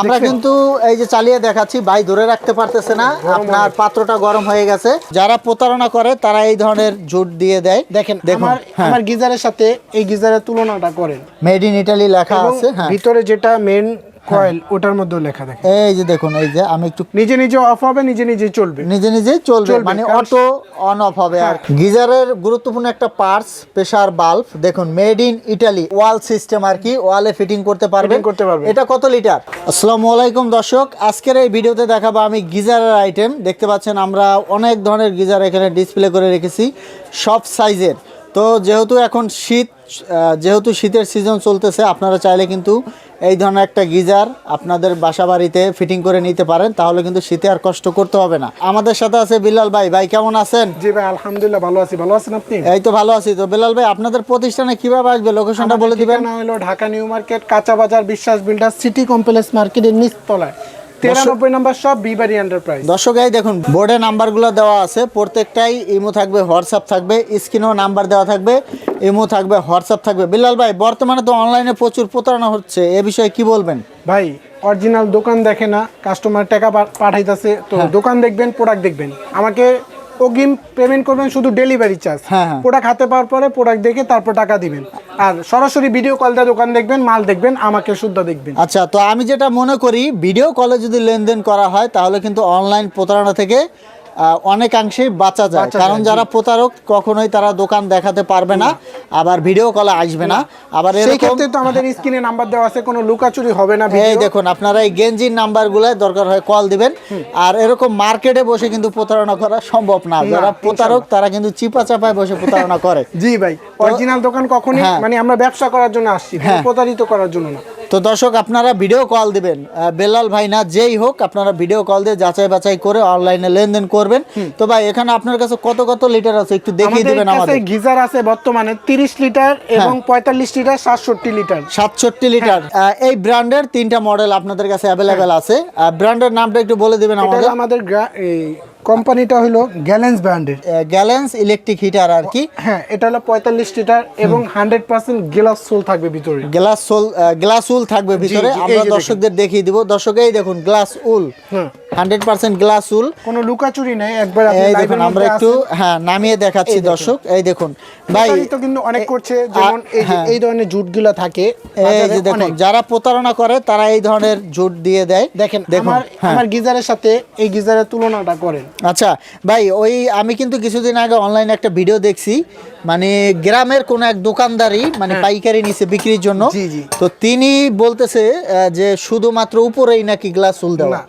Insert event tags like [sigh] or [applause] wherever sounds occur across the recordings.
আমরা কিন্তু এই যে চালিয়ে দেখাচ্ছি ভাই ধরে রাখতে পারতেছে না। আপনার পাত্রটা গরম হয়ে গেছে। যারা প্রতারণা করে তারা এই ধরনের জুট দিয়ে দেয়। দেখেন দেখুন আমার হ্যাঁ। আমার গিজারের সাথে এই গিজারের তুলনাটা করেন। মেড ইন ইটালি লেখা আছে হ্যাঁ। ভিতরে যেটা মেন কয়েল ওটার মধ্যেও লেখা দেখেন। এই যে দেখুন এই যে আমি একটু নিজে নিজে অফ হবে নিজে নিজে চলবে। নিজে নিজেই চলবে মানে অটো অন অফ হবে। আর গিজারের গুরুত্বপূর্ণ একটা পার্টস প্রেসার বাল্ব দেখুন made in Italy wall system আর কি ওয়ালে ফিটিং করতে পারবেন করতে পারবেন। এটা কত লিটার আসসালামু আলাইকুম দর্শক। আজকের এই ভিডিওতে দেখাবো আমি গিজারের আইটেম দেখতে পাচ্ছেন আমরা অনেক ধরনের গিজার এখানে ডিসপ্লে করে রেখেছি সব সাইজের তো যেহেতু এখন শীত যেহেতু শীতের সিজন চলতেছে আপনারা চাইলে কিন্তু এই ধরনের একটা গিজার আপনাদের বাসা বাড়িতে ফিটিং করে নিতে পারেন তাহলে কিন্তু শীতে আর কষ্ট করতে হবে না। আমাদের সাথে আছে বিলাল ভাই। ভাই কেমন আছেন? জি ভাই আলহামদুলিল্লাহ ভালো আছি। ভালো আছেন আপনি? এই তো ভালো আছি। তো বিলাল ভাই আপনাদের প্রতিষ্ঠানে কীভাবে আসবে? লোকেশনটা বলে দিবেন। না হলো ঢাকা নিউ মার্কেট কাঁচা বাজার বিশ্বাস বিল্ডার সিটি কমপ্লেক্স মার্কেটের নিচতলায়। তিরানব্বই নাম্বার সব বিবাড়ি এন্টারপ্রাইজ দর্শক এই দেখুন বোর্ডে নাম্বারগুলো দেওয়া আছে। প্রত্যেকটাই ইমো থাকবে হোয়াটসঅ্যাপ থাকবে স্ক্রিনেও নাম্বার দেওয়া থাকবে ইমো থাকবে হোয়াটসঅ্যাপ থাকবে। বিলাল ভাই বর্তমানে তো অনলাইনে প্রচুর প্রতারণা হচ্ছে এ বিষয়ে কি বলবেন? ভাই অরিজিনাল দোকান দেখে না কাস্টমার টাকা পাঠাইতেছে পাঠাইতাছে তো হ্যাঁ। দোকান দেখবেন প্রোডাক্ট দেখবেন। আমাকে অগ্রিম পেমেন্ট করবেন শুধু ডেলিভারি চার্জ হ্যাঁ। প্রোডাক্ট হাতে পাওয়ার পরে প্রোডাক্ট দেখে তারপর টাকা দিবেন। আর সরাসরি ভিডিও কল দিয়ে দোকান দেখবেন মাল দেখবেন আমাকে শুদ্ধ দেখবেন। আচ্ছা তো আমি যেটা মনে করি ভিডিও কলে যদি লেনদেন করা হয় তাহলে কিন্তু অনলাইন প্রতারণা থেকে অনেকাংশেই বাঁচা যায়। কারণ যারা প্রতারক কখনোই তারা দোকান দেখাতে পারবে না আবার ভিডিও কলে আসবে না। আবার সেই এরকম ক্ষেত্রে তো আমাদের স্ক্রিনে নাম্বার দেওয়া আছে কোনো লুকাচুরি হবে না এই দেখুন আপনারা এই গেঞ্জির নাম্বারগুলো দরকার হয় কল দিবেন। আর এরকম মার্কেটে বসে কিন্তু প্রতারণা করা সম্ভব না। যারা প্রতারক তারা কিন্তু চিপা চাপায় বসে প্রতারণা করে। জি ভাই অরিজিনাল দোকান কখনই হ্যাঁ। মানে আমরা ব্যবসা করার জন্য আসছি হ্যাঁ। প্রতারিত করার জন্য না। তো দর্শক আপনারা ভিডিও কল দিবেন। বেলাল ভাই না যেই হোক আপনারা ভিডিও কল দিয়ে যাচাই বাছাই করে অনলাইনে লেনদেন করবেন। তো ভাই এখানে আপনার কাছে কত কত লিটার আছে? একটু দেখিয়ে আমাদের দিবেন কাছে আমাদের। গিজার আছে বর্তমানে 30 লিটার এবং 45 লিটার 67 লিটার সাতষট্টি লিটার হ্যাঁ। আহ, এই ব্র্যান্ডের তিনটা মডেল আপনাদের কাছে অ্যাভেলেবেল আছে। ব্র্যান্ডের নামটা একটু বলে দিবেন আমাদের। আমাদের কোম্পানিটা হলো গ্যালেন্স ব্র্যান্ডের গ্যালেন্স ইলেকট্রিক হিটার আর কি। হ্যাঁ এটা হলো 45 লিটার এবং 100% গ্লাস সোল থাকবে ভিতরে। গ্লাস সোল গ্লাস উল থাকবে ভিতরে। আমরা দর্শকদের দেখিয়ে দিব। দর্শক এই দেখুন গ্লাস উল হ্যাঁ। হান্ড্রেড পার্সেন্ট গ্লাস উল কোনো লুকাচুরি নেই একবার আপনি এই দেখুন আমরা একটু হ্যাঁ নামিয়ে দেখাচ্ছি দর্শক এই দেখুন। ভাই তো কিন্তু অনেক করছে যেমন এই যে হ্যাঁ। এই ধরনের জুটগুলো থাকে এই যে দেখুন যারা প্রতারণা করে তারা এই ধরনের জুট দিয়ে দেয়। দেখেন দেখুন আমার হ্যাঁ। আমার গিজারের সাথে এই গিজারের তুলনাটা করেন। আচ্ছা ভাই ওই আমি কিন্তু কিছুদিন আগে অনলাইনে একটা ভিডিও দেখছি। মানে গ্রামের কোন এক দোকানদারি মানে পাইকারি নিছে বিক্রির জন্য। হ্যাঁ। তো তিনি বলতেছে যে শুধুমাত্র উপরেই নাকি গ্লাস চুল দেওয়া।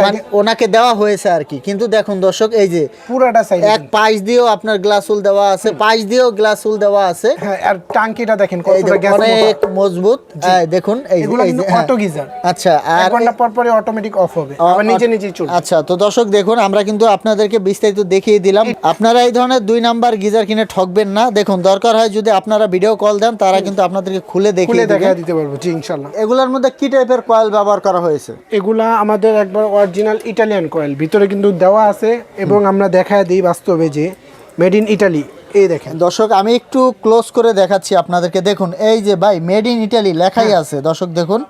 মানে ওনাকে দেওয়া হয়েছে আর কি। কিন্তু দেখুন দর্শক এই যে পুরাটা সাইজ এক পাইচ দিয়েও আপনার গ্লাস উল দেওয়া আছে পাইচ দিয়েও গ্লাস উল দেওয়া আছে। হ্যাঁ আর টাঙ্কিটা দেখেন কতটা গ্যাস অনেক মজবুত। দেখুন এই যে- হ্যাঁ। অটো গিজার আচ্ছা এক আর ঘণ্টা পর পরে অটোমেটিক অফ হবে। আবার নিজে নিজেই চলবে আচ্ছা তো দর্শক দেখুন আমরা কিন্তু আপনাদেরকে বিস্তারিত দেখিয়ে দিলাম। আপনারা এই ধরনের দুই নাম্বার গিজার কিনে ঠকবেন না। দেখুন দরকার হয় যদি আপনারা ভিডিও কল দেন তারা কিন্তু আপনাদেরকে খুলে দেখিয়ে দেখা দিতে পারব জি ইনশাল্লাহ এগুলোর মধ্যে কি টাইপের কয়েল ব্যবহার করা হয়েছে? এগুলা আমাদের একবার অরিজিনাল ইটালিয়ান কয়েল ভিতরে কিন্তু দেওয়া আছে এবং আমরা দেখায় দিই বাস্তবে যে মেড ইন ইটালি এই দেখেন। দর্শক আমি একটু ক্লোজ করে দেখাচ্ছি আপনাদেরকে। দেখুন এই যে ভাই মেড ইন ইটালি লেখাই আছে। দর্শক দেখুন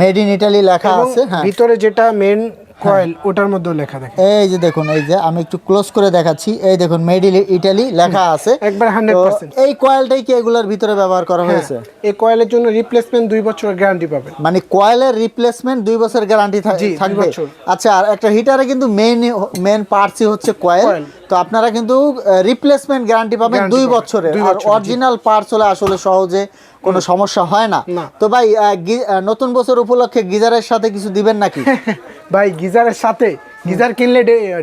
মেড ইন ইটালি লেখা আছে হ্যাঁ। ভিতরে যেটা মেন কয়েল ওটার মধ্যেও লেখা দেখেন। এই যে দেখুন এই যে আমি একটু ক্লোজ করে দেখাচ্ছি। এই দেখুন মেড ইন ইটালি লেখা আছে। একবার তো 100% এই কয়েলটাই কি এগুলোর ভিতরে ব্যবহার করা হয়েছে? এই কয়েলের জন্য রিপ্লেসমেন্ট দুই বছরের গ্যারান্টি পাবে মানে কয়েলের রিপ্লেসমেন্ট দুই বছর গ্যারান্টি থাকবে। আচ্ছা আর একটা হিটারে কিন্তু মেইন মেইন পার্টসই হচ্ছে কয়েল। তো আপনারা কিন্তু রিপ্লেসমেন্ট গ্যারান্টি পাবেন দুই বছরে বছরের। আর অরিজিনাল পার্টস হলে আসলে সহজে কোনো সমস্যা হয় না। তো ভাই নতুন বছর উপলক্ষে গিজারের সাথে কিছু দিবেন নাকি? [laughs] ভাই গিজারের সাথে গিজার কিনলে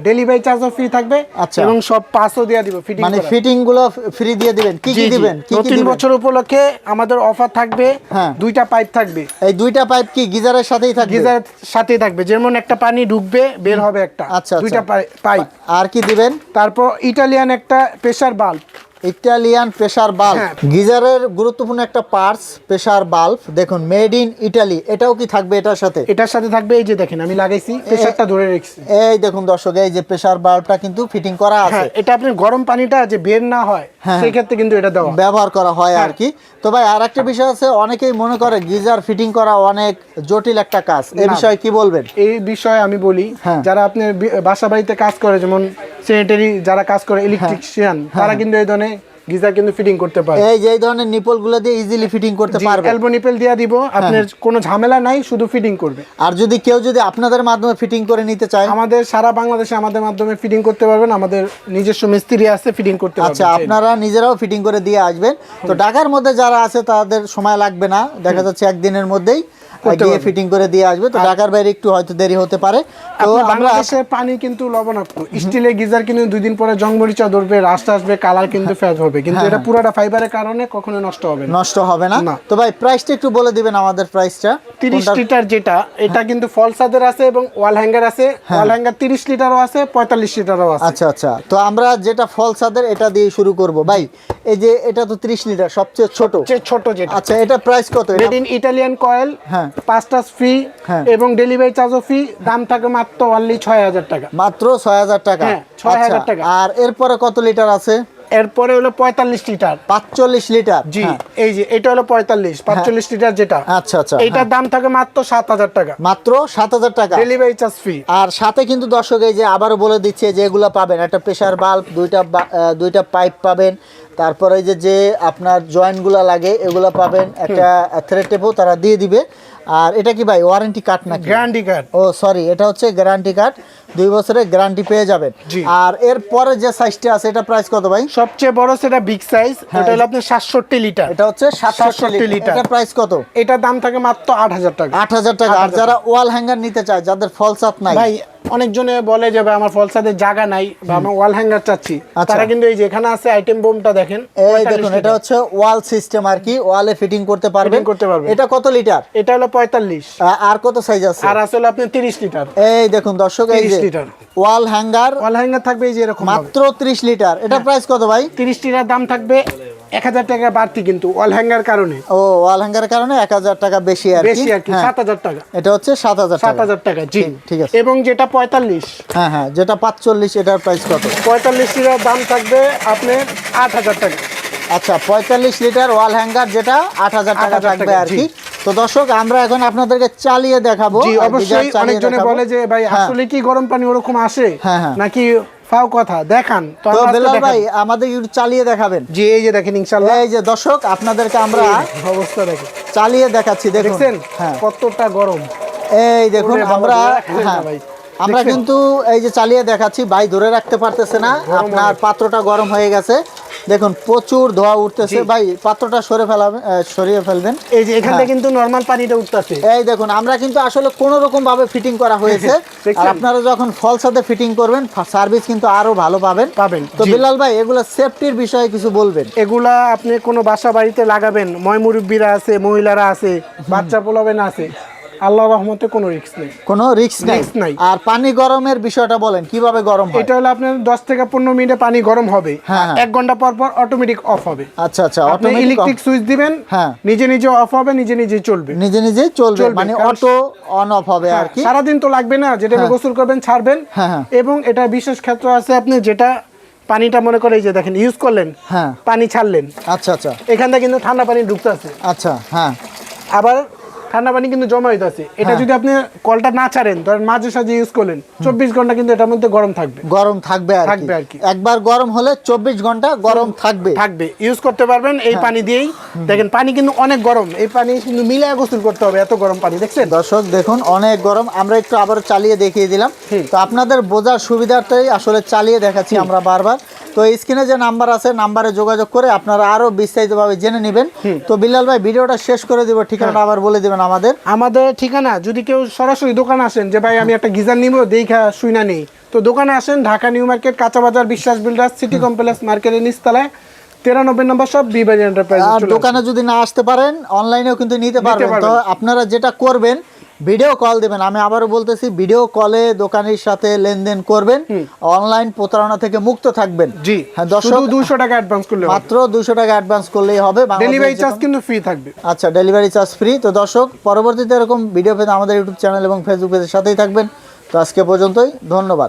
ডেলিভারি চার্জও ফ্রি থাকবে আচ্ছা। এবং সব পাসও দিয়ে দিব ফিটিং মানে ফিটিংগুলো ফ্রি দিয়ে দিবেন। কি কি দিবেন? কি কি তিন বছর উপলক্ষে আমাদের অফার থাকবে হ্যাঁ। দুইটা পাইপ থাকবে। এই দুইটা পাইপ কি গিজারের সাথেই থাকবে? গিজারের সাথেই থাকবে। যেমন একটা পানি ঢুকবে বের হবে একটা। আচ্ছা, আচ্ছা। দুইটা পাইপ আর কি দিবেন? তারপর ইটালিয়ান একটা pressure bulb Italian pressure bulb হ্যাঁ। গিজারের গুরুত্বপূর্ণ একটা পার্টস প্রেসার বাল্ব দেখুন মেড ইন ইটালি এটাও কি থাকবে এটার সাথে এটার সাথে থাকবে এই যে দেখেন আমি লাগাইছি প্রেসারটা ধরে রেখেছি এই দেখুন দর্শক এই যে প্রেসার বাল্বটা কিন্তু ফিটিং করা আছে হ্যাঁ এটা আপনি গরম পানিটা যে বের না হয় হ্যাঁ। সেই ক্ষেত্রে কিন্তু এটা দেওয়া ব্যবহার করা হয় আর। কি তো ভাই আর একটা বিষয় আছে অনেকেই মনে করে গিজার ফিটিং করা অনেক জটিল একটা কাজ এ না। বিষয়ে কি বলবেন এই বিষয়ে আমি বলি। যারা আপনি বাসা বাড়িতে কাজ করে যেমন সেনেটারি যারা কাজ করে ইলেকট্রিশিয়ান। তারা কিন্তু এই ধরনের গিজার কিন্তু ফিটিং করতে পারে। এই যে এই ধরনের নিপলগুলো দিয়ে ইজিলি ফিটিং করতে পারবে। এলবো নিপেল দিয়ে দিব আপনার কোনো ঝামেলা নাই শুধু ফিটিং করবে। আর যদি কেউ যদি আপনাদের মাধ্যমে ফিটিং করে নিতে চায়? আমাদের সারা বাংলাদেশে আমাদের মাধ্যমে ফিটিং করতে পারবেন আমাদের নিজস্ব মিস্ত্রি আছে ফিটিং করতে পারবেন আচ্ছা আপনারা নিজেরাও ফিটিং করে দিয়ে আসবেন। তো ঢাকার মধ্যে যারা আছে তাদের সময় লাগবে না। দেখা যাচ্ছে একদিনের মধ্যেই গিয়ে। ফিটিং করে দিয়ে আসবে তো ঢাকার বাইরে একটু হয়তো দেরি হতে পারে। তো আমরা পানি কিন্তু লবণাক্ত। স্টিলের গিজার কিন্তু দুই দিন পরে জংমরিচা ধরবে রাস্ট আসবে কালার কিন্তু ফেজ হবে। কিন্তু হ্যাঁ, এটা পুরোটা ফাইবারের কারণে কখনো নষ্ট হবে না। নষ্ট হবে না। তো ভাই প্রাইসটা একটু বলে দিবেন আমাদের প্রাইসটা তিরিশ লিটার যেটা এটা কিন্তু ফলসাদের আছে এবং ওয়াল হ্যাঙ্গার আছে। ওয়াল হ্যাঙ্গার তিরিশ লিটারও আছে পঁয়তাল্লিশ লিটারও আছে। আচ্ছা আচ্ছা। তো আমরা যেটা ফল সাদের এটা দিয়ে শুরু করব। ভাই এই যে এটা তো 30 লিটার সবচেয়ে ছোট। যে ছোট যেটা। আচ্ছা এটা প্রাইস কত? মেড ইন ইটালিয়ান কয়েল হ্যাঁ। পাঁচটা ফ্রি হ্যাঁ। এবং ডেলিভারি চার্জও ফ্রি দাম থাকে মাত্র অনলি ছয় হাজার টাকা। মাত্র 6000 টাকা? ছয় 6000 আচ্ছা, টাকা। আর এরপরে কত লিটার আছে? এরপরে হলো পঁয়তাল্লিশ লিটার 45 লিটার জি হ্যাঁ। এই যে এটা হলো পঁয়তাল্লিশ পাঁচচল্লিশ লিটার যেটা। আচ্ছা আচ্ছা এইটার দাম থাকে মাত্র সাত হাজার টাকা। মাত্র 7000 টাকা? ডেলিভারি চার্জ ফ্রি আর সাথে কিন্তু দর্শক এই যে আবারও বলে দিচ্ছে যে এগুলো পাবেন। একটা প্রেসার বাল্ব দুইটা দুইটা পাইপ পাবেন। তারপরে যে যে আপনার জয়েন্টগুলো লাগে এগুলো পাবেন। একটা থ্রেড টেপও তারা দিয়ে দিবে। আর এটা কি ভাই ওয়ারেন্টি কার্ড নাকি? গ্যারান্টি কার্ড ও সরি এটা হচ্ছে গ্যারান্টি কার্ড দুই বছরের গ্যারান্টি পেয়ে যাবেন। আর এর পরে যে সাইজটা আছে এটা প্রাইস কত ভাই? সবচেয়ে বড় সেটা বিগ সাইজ এটা হলো আপনার সাতষট্টি লিটার এটা হচ্ছে সাতষট্টি 67 লিটার। এটা প্রাইস কত? এটা দাম থাকে মাত্র আট হাজার টাকা। আট হাজার টাকা। আর যারা ওয়াল হ্যাঙ্গার নিতে চায় যাদের ফলসাত নাই ভাই অনেকজনে বলে যে ভাই আমার ফলসাদের জায়গা নাই বা আমার ওয়াল হ্যাঙ্গার চাচ্ছি। আচ্ছা। তারা কিন্তু এই যে এখানে আছে আইটেম বোমটা দেখেন এই দেখুন এটা হচ্ছে ওয়াল সিস্টেম আর কি ওয়ালে ফিটিং করতে পারবেন। করতে পারবেন। এটা কত লিটার এটা হলো পঁয়তাল্লিশ। আ- আর কত সাইজ আছে? আর আসলে আপনি তিরিশ লিটার এই দেখুন দর্শক এই 30 যে litre. Wall hanger wall hanger থাকবে এই যে এরকম মাত্র 30 লিটার এটা প্রাইস কত ভাই? তিরিশ লিটার দাম থাকবে এক হাজার টাকা বাড়তি কিন্তু ওয়াল হ্যাঙ্গার কারণে। ও ওয়াল হ্যাঙ্গারের কারণে 1000 টাকা বেশি আর বেশি আর কি হ্যাঁ, সাত হাজার টাকা। এটা হচ্ছে 7000 সাত হাজার টাকা জি। ঠিক- আছে। এবং যেটা পঁয়তাল্লিশ। হ্যাঁ হ্যাঁ যেটা 45 এটার প্রাইস কত? পঁয়তাল্লিশ লিটার দাম থাকবে আপনার আট হাজার টাকা। আচ্ছা 45 লিটার ওয়াল হ্যাঙ্গার যেটা 8000 টাকা থাকবে আর কি। তো দর্শক আমরা এখন আপনাদেরকে চালিয়ে দেখাবো। অবশ্যই অনেকজনে বলে যে ভাই হ্যাঁ। আসলে কি গরম পানি ওরকম আসে? হ্যাঁ। নাকি ফাও কথা দেখান। তো বেলাল ভাই আমাদের চালিয়ে দেখাবেন। জি এই যে দেখেন ইনশাল্লাহ এই যে দর্শক আপনাদেরকে আমরা অবস্থা দেখি চালিয়ে দেখাচ্ছি দেখছেন? হ্যাঁ। কতটা গরম। এই দেখুন আমরা হ্যাঁ, ভাই। আমরা কিন্তু এই যে চালিয়ে দেখাচ্ছি ভাই ধরে রাখতে পারতেছে না। আপনার পাত্রটা গরম হয়ে গেছে। দেখুন প্রচুর ধোয়া উঠতেছে। ভাই পাত্রটা সরে ফেলাবেন সরিয়ে ফেলবেন। এই যে এখান হ্যাঁ। কিন্তু নরমাল পানিটা উঠতেছে। এই দেখুন আমরা কিন্তু আসলে কোন রকম ভাবে ফিটিং করা হয়েছে। [laughs] আর আপনারা যখন ফল সাথে ফিটিং করবেন সার্ভিস কিন্তু আরও ভালো পাবেন। পাবেন, তো বিলাল ভাই এগুলো সেফটির বিষয়ে কিছু বলবেন? এগুলা আপনি কোনো বাসা বাড়িতে লাগাবেন ময় মুরব্বীরা আছে মহিলারা আছে বাচ্চা পোলাবেন আছে। আল্লাহ রহমতে কোনো রিস্ক নেই। কোনো রিস্ক নাই? নাই। আর পানি গরমের বিষয়টা বলেন কীভাবে গরম হয়? এটা হলো আপনার দশ থেকে পনেরো মিনিটে পানি গরম হবে। হ্যাঁ, হ্যাঁ। এক ঘণ্টা পর পর অটোমেটিক অফ হবে। আচ্ছা আচ্ছা আপনি ইলেকট্রিক সুইচ দিবেন হ্যাঁ। নিজে নিজে অফ হবে নিজে নিজে চলবে। নিজে নিজেই চলবে মানে অটো অন অফ হবে আর কি। সারাদিন তো লাগবে না যেটা হ্যাঁ। গোসল করবেন ছাড়বেন। হ্যাঁ, হ্যাঁ। এবং এটা বিশেষ ক্ষেত্র আছে আপনি যেটা পানিটা মনে করে এই যে দেখেন ইউজ করলেন হ্যাঁ। পানি ছাড়লেন। আচ্ছা আচ্ছা। এখান থেকে কিন্তু ঠান্ডা পানি ঢুকতে আছে। আচ্ছা হ্যাঁ। আবার ঠান্ডা পানি কিন্তু জমা হইতে আছে এটা হ্যাঁ। যদি আপনি কলটা না ছাড়েন ধরেন মাঝে সাঝে ইউজ করলেন চব্বিশ ঘণ্টা কিন্তু এটার মধ্যে গরম থাকবে। গরম থাকবে থাকবে আর কি। একবার গরম হলে চব্বিশ ঘণ্টা গরম থাকবে। থাকবে। ইউজ করতে পারবেন এই হ্যাঁ। পানি দিয়েই। দেখেন পানি কিন্তু অনেক গরম। এই পানি কিন্তু মিলিয়ে গোসল করতে হবে এত গরম পানি দেখছেন? দর্শক দেখুন অনেক গরম। আমরা একটু আবার চালিয়ে দেখিয়ে দিলাম। তো আপনাদের বোঝার সুবিধার্থেই আসলে চালিয়ে দেখাচ্ছি আমরা বারবার। তো স্ক্রিনে যে নাম্বার আছে নাম্বারে যোগাযোগ করে আপনারা আরও বিস্তারিতভাবে জেনে নেবেন। তো বিল্লাল ভাই ভিডিওটা শেষ করে দিব ঠিকানাটা আবার বলে দিবেন আমাদের। আমাদের ঠিকানা যদি কেউ সরাসরি দোকানে আসেন যে ভাই আমি একটা গিজার নিব দেখা শুই না নেই। তো দোকানে আসেন ঢাকা নিউ মার্কেট কাঁচা বাজার বিশ্বাস বিল্ডার্স সিটি কমপ্লেক্স মার্কেটের নিচতলায় তিরানব্বই নম্বর সব বিবাজি এন্টারপ্রাইজ আর দোকানে যদি না আসতে পারেন অনলাইনেও কিন্তু নিতে পারবেন। তো। আপনারা যেটা করবেন ভিডিও কল দেবেন। আমি আবারও বলতেছি ভিডিও কলে দোকানের সাথে লেনদেন করবেন। অনলাইন প্রতারণা থেকে মুক্ত থাকবেন। জি হ্যাঁ দর্শক দুশো টাকা অ্যাডভান্স করলে মাত্র দুশো টাকা অ্যাডভান্স করলেই হবে। ডেলিভারি চার্জ কিন্তু ফ্রি থাকবে। আচ্ছা ডেলিভারি চার্জ ফ্রি তো দর্শক পরবর্তীতে এরকম ভিডিও পেতে আমাদের ইউটিউব চ্যানেল এবং ফেসবুক পেজের সাথেই থাকবেন। তো আজকে পর্যন্তই ধন্যবাদ।